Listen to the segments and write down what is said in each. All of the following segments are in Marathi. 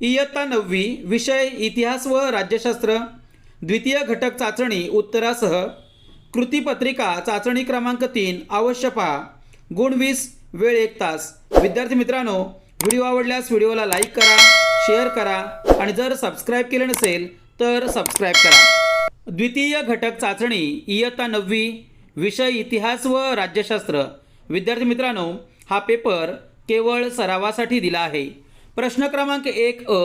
इयत्ता नववी विषय इतिहास व राज्यशास्त्र द्वितीय घटक चाचणी उत्तरासह कृतीपत्रिका चाचणी क्रमांक तीन अवश्य पहा. गुण वीस वेळ एक तास. विद्यार्थी मित्रांनो व्हिडिओ आवडल्यास व्हिडिओला लाईक करा शेअर करा आणि जर सबस्क्राईब केले नसेल तर सबस्क्राईब करा. द्वितीय घटक चाचणी इयत्ता नववी विषय इतिहास व राज्यशास्त्र. विद्यार्थी मित्रांनो हा पेपर केवळ सरावासाठी दिला आहे. प्रश्न क्रमांक एक अ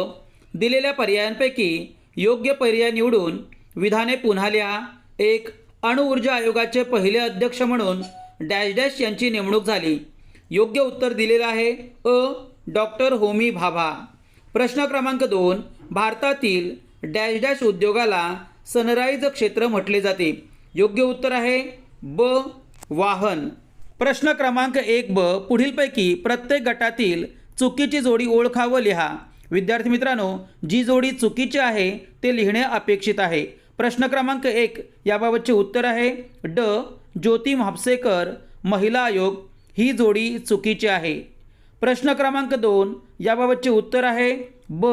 दिलेल्या पर्यायांपैकी योग्य पर्याय निवडून विधाने पुन्हा लिहा. एक अणुऊर्जा आयोगाचे पहिले अध्यक्ष म्हणून डॅश डॅश यांची नेमणूक झाली. योग्य उत्तर दिलेलं आहे अ डॉक्टर होमी भाभा. प्रश्न क्रमांक दोन भारतातील डॅश डॅश उद्योगाला सनराईज क्षेत्र म्हटले जाते. योग्य उत्तर आहे ब वाहन. प्रश्न क्रमांक एक ब पुढीलपैकी प्रत्येक गटातील चुकीची जोडी ओळखा व लिहा. विद्यार्थी मित्रांनो जी जोडी चुकीची आहे ते लिहिणे अपेक्षित आहे. प्रश्न क्रमांक एक याबाबतचे उत्तर आहे ड ज्योती म्हापसेकर महिला आयोग ही जोडी चुकीची आहे. प्रश्न क्रमांक दोन याबाबतचे उत्तर आहे ब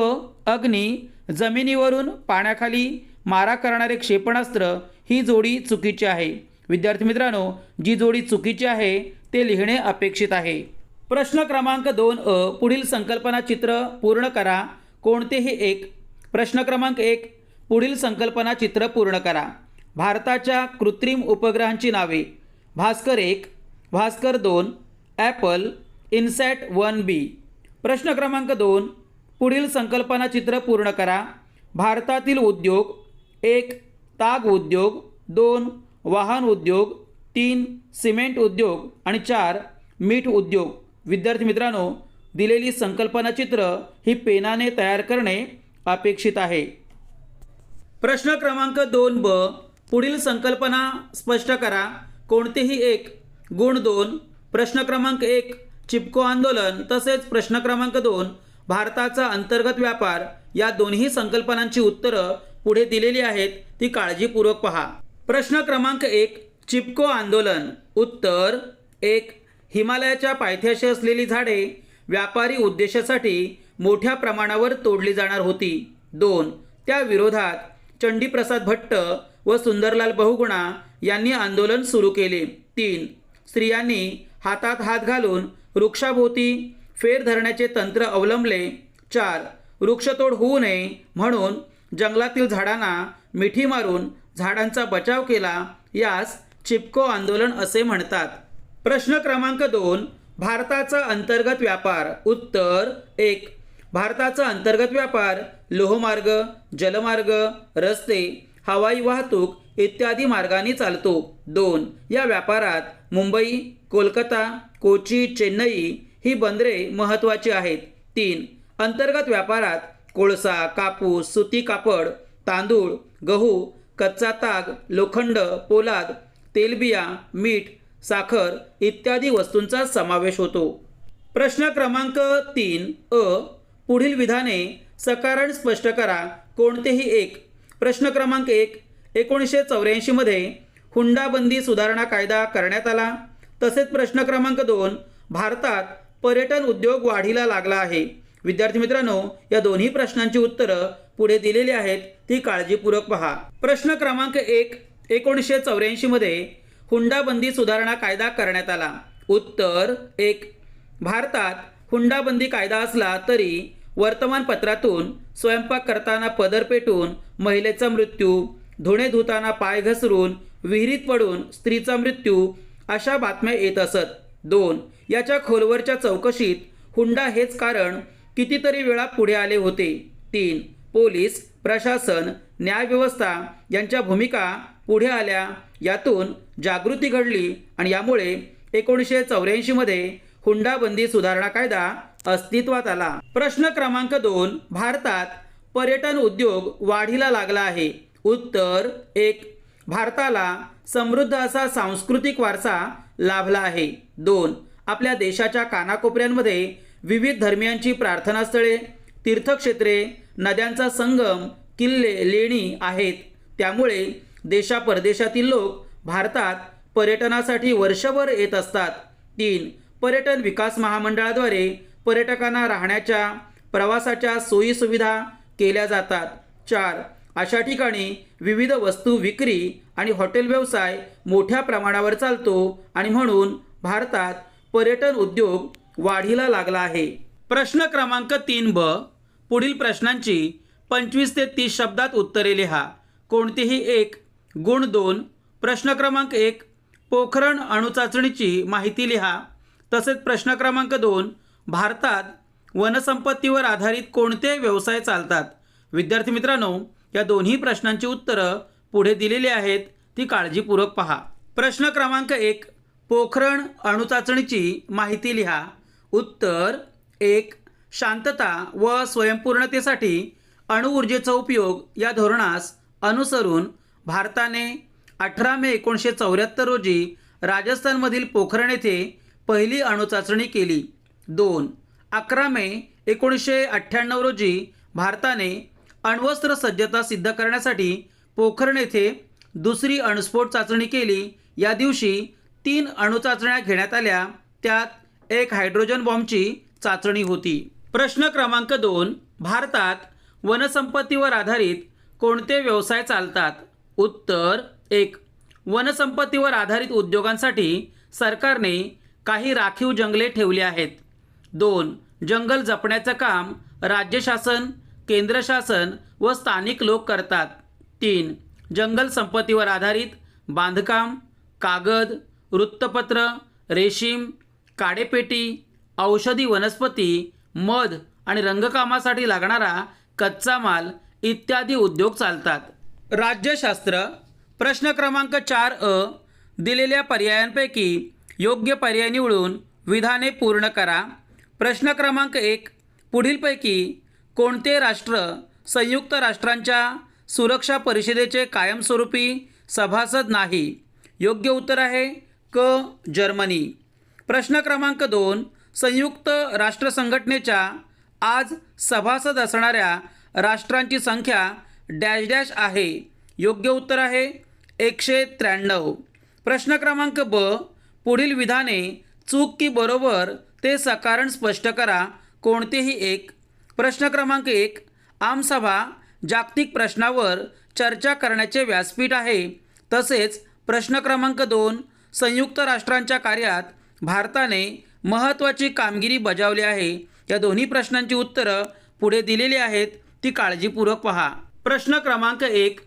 अग्नी जमिनीवरून पाण्याखाली मारा करणारे क्षेपणास्त्र ही जोडी चुकीची आहे. विद्यार्थी मित्रांनो जी जोडी चुकीची आहे ते लिहिणे अपेक्षित आहे. प्रश्न क्रमांक दोन अ पुढील संकल्पना चित्र पूर्ण करा. कोणतेही एक. प्रश्न क्रमांक एक. पुढील संकल्पना चित्र पूर्ण करा. भारताच्या कृत्रिम उपग्रहांची नावे. भास्कर एक भास्कर दोन ॲपल इन्सॅट वन बी. प्रश्न क्रमांक दोन. पुढील संकल्पना चित्र पूर्ण करा. भारतातील उद्योग एक ताग उद्योग दोन वाहन उद्योग तीन सिमेंट उद्योग आणि चार मीठ उद्योग. विद्यार्थी मित्रांनो दिलेली संकल्पनाचित्र ही पेनाने तयार करणे अपेक्षित आहे. प्रश्न क्रमांक दोन ब पुढील संकल्पना स्पष्ट करा. कोणतेही एक गुण दोन प्रश्न क्रमांक एक चिपको आंदोलन तसेच प्रश्न क्रमांक दोन भारताचा अंतर्गत व्यापार या दोन्ही संकल्पनांची उत्तरं पुढे दिलेली आहेत ती काळजीपूर्वक पहा. प्रश्न क्रमांक एक चिपको आंदोलन. उत्तर एक हिमालयाच्या पायथ्याशी असलेली झाडे व्यापारी उद्देशासाठी मोठ्या प्रमाणावर तोडली जाणार होती. दोन त्या विरोधात चंडीप्रसाद भट्ट व सुंदरलाल बहुगुणा यांनी आंदोलन सुरू केले. तीन स्त्रियांनी हातात हात घालून वृक्षाभोवती फेर धरण्याचे तंत्र अवलंबले. चार वृक्षतोड होऊ नये म्हणून जंगलातील झाडांना मिठी मारून झाडांचा बचाव केला यास चिपको आंदोलन असे म्हणतात. प्रश्न क्रमांक दोन भारताचा अंतर्गत व्यापार. उत्तर एक भारताचा अंतर्गत व्यापार लोहमार्ग जलमार्ग रस्ते हवाई वाहतूक इत्यादी मार्गाने चालतो. दोन या व्यापारात मुंबई कोलकाता कोची चेन्नई ही बंदरे महत्त्वाची आहेत. तीन अंतर्गत व्यापारात कोळसा कापूस सुती कापड तांदूळ गहू कच्चा ताग लोखंड पोलाद तेलबिया मीठ साखर इत्यादी वस्तूंचा समावेश होतो. प्रश्न क्रमांक तीन अ पुढील विधाने सकारण स्पष्ट करा. कोणतेही एक. प्रश्न क्रमांक एक. एकोणीसशे चौऱ्याऐंशीमध्ये हुंडाबंदी सुधारणा कायदा करण्यात आला. तसेच प्रश्न क्रमांक दोन. भारतात पर्यटन उद्योग वाढीला लागला आहे. विद्यार्थी मित्रांनो या दोन्ही प्रश्नांची उत्तरं पुढे दिलेली आहेत. ती काळजीपूर्वक पहा. प्रश्न क्रमांक एक. एकोणीसशे चौऱ्याऐंशीमध्ये हुंडाबंदी सुधारणा कायदा करण्यात आला. उत्तर एक भारतात हुंडाबंदी कायदा असला तरी वर्तमानपत्रातून स्वयंपाक करताना पदर पेटून महिलेचा मृत्यू धुणे धुताना पाय घसरून विहिरीत पडून स्त्रीचा मृत्यू अशा बातम्या येत असत. दोन याच्या खोलवरच्या चौकशीत हुंडा हेच कारण कितीतरी वेळा पुढे आले होते. तीन पोलीस प्रशासन न्यायव्यवस्था यांच्या भूमिका पुढे आल्या यातून जागृती घडली आणि यामुळे एकोणीसशे चौऱ्याऐंशीमध्ये हुंडाबंदी सुधारणा कायदा अस्तित्वात आला. प्रश्न क्रमांक दोन भारतात पर्यटन उद्योग वाढीला लागला आहे. उत्तर एक भारताला समृद्ध असा सांस्कृतिक वारसा लाभला आहे. दोन आपल्या देशाच्या कानाकोपऱ्यांमध्ये विविध धर्मियांची प्रार्थनास्थळे तीर्थक्षेत्रे नद्यांचा संगम किल्ले लेणी आहेत. त्यामुळे देशा परदेशातील लोक भारतात पर्यटनासाठी वर्षभर येत असतात. तीन पर्यटन विकास महामंडळाद्वारे पर्यटकांना राहण्याच्या प्रवासाच्या सोयीसुविधा केल्या जातात. चार अशा ठिकाणी विविध वस्तू विक्री आणि हॉटेल व्यवसाय मोठ्या प्रमाणावर चालतो आणि म्हणून भारतात पर्यटन उद्योग वाढीला लागला आहे. प्रश्न क्रमांक तीन ब पुढील प्रश्नांची पंचवीस ते तीस शब्दात उत्तरे लिहा. कोणतेही एक गुण दोन प्रश्न क्रमांक एक पोखरण अणुचाचणीची माहिती लिहा. तसेच प्रश्न क्रमांक दोन भारतात वनसंपत्तीवर आधारित कोणते व्यवसाय चालतात? विद्यार्थी मित्रांनो या दोन्ही प्रश्नांची उत्तरं पुढे दिलेली आहेत. ती काळजीपूर्वक पहा. प्रश्न क्रमांक एक पोखरण अणुचाचणीची माहिती लिहा. उत्तर एक शांतता व स्वयंपूर्णतेसाठी अणुऊर्जेचा उपयोग या धोरणास अनुसरून भारताने अठरा मे एकोणीसशे चौऱ्याहत्तर रोजी राजस्थानमधील पोखरण येथे पहिली अणुचाचणी केली. दोन अकरा मे एकोणीसशे अठ्ठ्याण्णव रोजी भारताने अण्वस्त्र सज्जता सिद्ध करण्यासाठी पोखरण येथे दुसरी अणुस्फोट चाचणी केली. या दिवशी तीन अणुचाचण्या घेण्यात आल्या. त्यात एक हायड्रोजन बॉम्बची चाचणी होती. प्रश्न क्रमांक दोन भारतात वनसंपत्तीवर आधारित कोणते व्यवसाय चालतात? उत्तर एक. वनसंपत्तीवर आधारित उद्योगांसाठी सरकारने काही राखीव जंगले ठेवली आहेत. दोन. जंगल जपण्याचं काम राज्य शासन केंद्र शासन व स्थानिक लोक करतात. तीन. जंगल संपत्तीवर आधारित बांधकाम कागद वृत्तपत्र रेशीम काडेपेटी औषधी वनस्पती मध आणि रंगकामासाठी लागणारा कच्चा माल इत्यादी उद्योग चालतात. राज्यशास्त्र प्रश्न क्रमांक चार अ दिलेल्या पर्यायांपैकी योग्य पर्याय निवडून विधाने पूर्ण करा. प्रश्न क्रमांक एक पुढीलपैकी कोणते राष्ट्र संयुक्त राष्ट्रांच्या सुरक्षा परिषदेचे कायमस्वरूपी सभासद नाही? योग्य उत्तर आहे क जर्मनी. प्रश्न क्रमांक दोन संयुक्त राष्ट्र संघटनेच्या आज सभासद असणाऱ्या राष्ट्रांची संख्या डॅश डॅश आहे. योग्य उत्तर आहे एकशे त्र्याण्णव. प्रश्न क्रमांक ब. पुढील विधाने चूक की बरोबर ते सकारण स्पष्ट करा. कोणतेही एक. प्रश्न क्रमांक एक. आमसभा जागतिक प्रश्नावर चर्चा करण्याचे व्यासपीठ आहे. तसेच प्रश्न क्रमांक दोन. संयुक्त राष्ट्रांच्या कार्यात भारताने महत्त्वाची कामगिरी बजावली आहे. या दोन्ही प्रश्नांची उत्तरं पुढे दिलेली आहेत. ती काळजीपूर्वक पहा. प्रश्न क्रमांक एक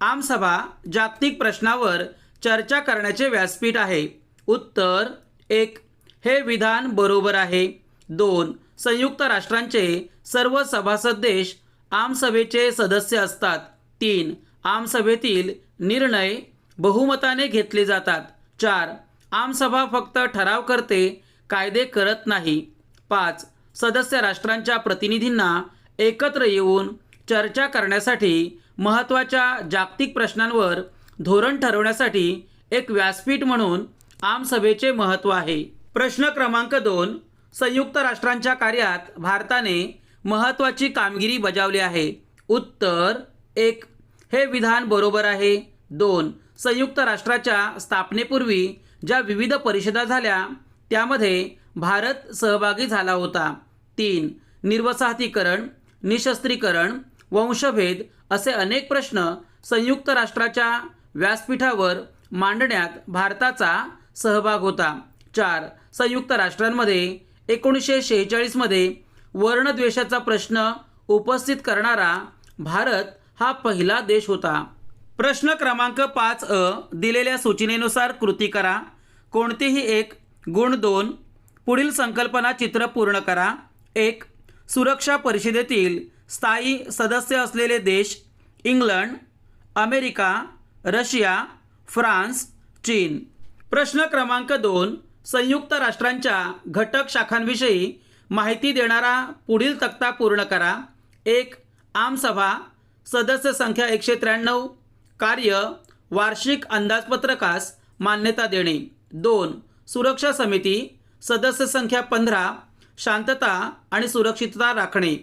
आमसभा जागतिक प्रश्नावर चर्चा करण्याचे व्यासपीठ आहे. उत्तर एक हे विधान बरोबर आहे. दोन संयुक्त राष्ट्रांचे सर्व सभासद देश आमसभेचे सदस्य असतात. तीन आमसभेतील निर्णय बहुमताने घेतले जातात. चार आमसभा फक्त ठराव करते कायदे करत नाही. पाच सदस्य राष्ट्रांच्या प्रतिनिधींना एकत्र येऊन चर्चा करण्यासाठी महत्त्वाच्या जागतिक प्रश्नांवर धोरण ठरवण्यासाठी एक व्यासपीठ म्हणून आमसभेचे महत्त्व आहे. प्रश्न क्रमांक दोन संयुक्त राष्ट्रांच्या कार्यात भारताने महत्त्वाची कामगिरी बजावली आहे. उत्तर एक हे विधान बरोबर आहे. दोन संयुक्त राष्ट्राच्या स्थापनेपूर्वी ज्या विविध परिषदा झाल्या त्यामध्ये भारत सहभागी झाला होता. तीन निर्वसाहतीकरण निशस्त्रीकरण वंशभेद असे अनेक प्रश्न संयुक्त राष्ट्राच्या व्यासपीठावर मांडण्यात भारताचा सहभाग होता. चार संयुक्त राष्ट्रांमध्ये एकोणीसशे शेहेचाळीसमध्ये वर्णद्वेषाचा प्रश्न उपस्थित करणारा भारत हा पहिला देश होता. प्रश्न क्रमांक पाच अ दिलेल्या सूचनेनुसार कृती करा. कोणतीही एक गुण दोन पुढील संकल्पना चित्र पूर्ण करा. एक सुरक्षा परिषदेतील स्थायी सदस्य असलेले देश इंग्लंड अमेरिका रशिया फ्रान्स चीन. प्रश्न क्रमांक दोन संयुक्त राष्ट्रांच्या घटक शाखांविषयी माहिती देणारा पुढील तक्ता पूर्ण करा. एक आमसभा सदस्य संख्या एकशे त्र्याण्णव कार्य वार्षिक अंदाजपत्रकास मान्यता देणे. दोन सुरक्षा समिती सदस्य संख्या पंधरा शांतता आणि सुरक्षितता राखणे.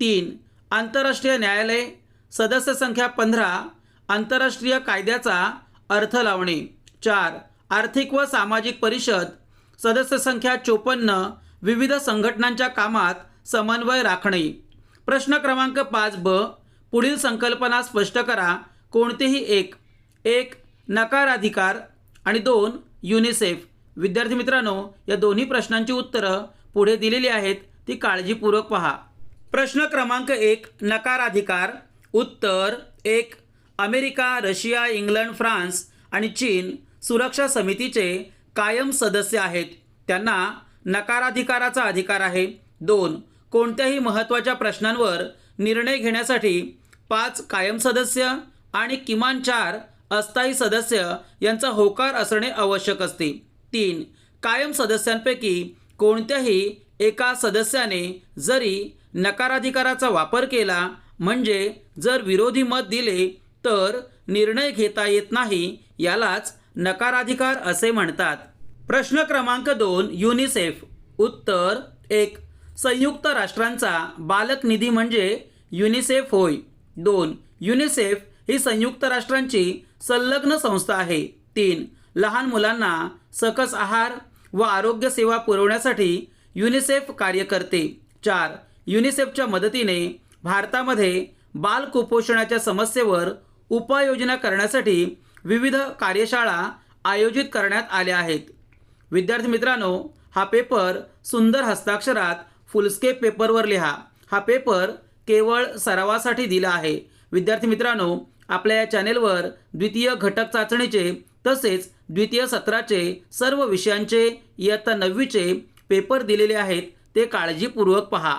तीन आंतरराष्ट्रीय न्यायालय सदस्य संख्या पंधरा आंतरराष्ट्रीय कायद्याचा अर्थ लावणे. चार आर्थिक व सामाजिक परिषद सदस्य संख्या चोपन्न विविध संघटनांच्या कामात समन्वय राखणे. प्रश्न क्रमांक पाच ब पुढील संकल्पना स्पष्ट करा. कोणतेही एक एक नकाराधिकार आणि दोन युनिसेफ. विद्यार्थी मित्रांनो या दोन्ही प्रश्नांची उत्तरं पुढे दिलेली आहेत ती काळजीपूर्वक पहा. प्रश्न क्रमांक एक नकाराधिकार. उत्तर एक अमेरिका रशिया इंग्लंड फ्रान्स आणि चीन सुरक्षा समितीचे कायम सदस्य आहेत. त्यांना नकाराधिकाराचा अधिकार आहे. दोन कोणत्याही महत्त्वाच्या प्रश्नांवर निर्णय घेण्यासाठी पाच कायम सदस्य आणि किमान चार अस्थायी सदस्य यांचा होकार असणे आवश्यक असते. तीन कायम सदस्यांपैकी कोणत्याही एका सदस्याने जरी नकाराधिकाराचा वापर केला म्हणजे जर विरोधी मत दिले तर निर्णय घेता येत नाही यालाच नकाराधिकार असे म्हणतात. प्रश्न क्रमांक दोन युनिसेफ. उत्तर एक. संयुक्त राष्ट्रांचा बालक निधी म्हणजे युनिसेफ होय. दोन. युनिसेफ ही संयुक्त राष्ट्रांची संलग्न संस्था आहे. तीन. लहान मुलांना सकस आहार व आरोग्य सेवा पुरवण्यासाठी युनिसेफ कार्य करते. चार. युनिसेफच्या मदतीने भारतामध्ये बाल कुपोषणाच्या समस्येवर उपाययोजना करण्यासाठी विविध कार्यशाळा आयोजित करण्यात आल्या आहेत. विद्यार्थी मित्रांनो हा पेपर सुंदर हस्ताक्षरात फुलस्केप पेपरवर लिहा. हा पेपर केवळ सरावासाठी दिला आहे. विद्यार्थी मित्रांनो आपल्या या चॅनेलवर द्वितीय घटक चाचणीचे तसेच द्वितीय सत्राचे सर्व विषयांचे इयत्ता नववीचे पेपर दिलेले आहेत. ते काळजीपूर्वक पहा.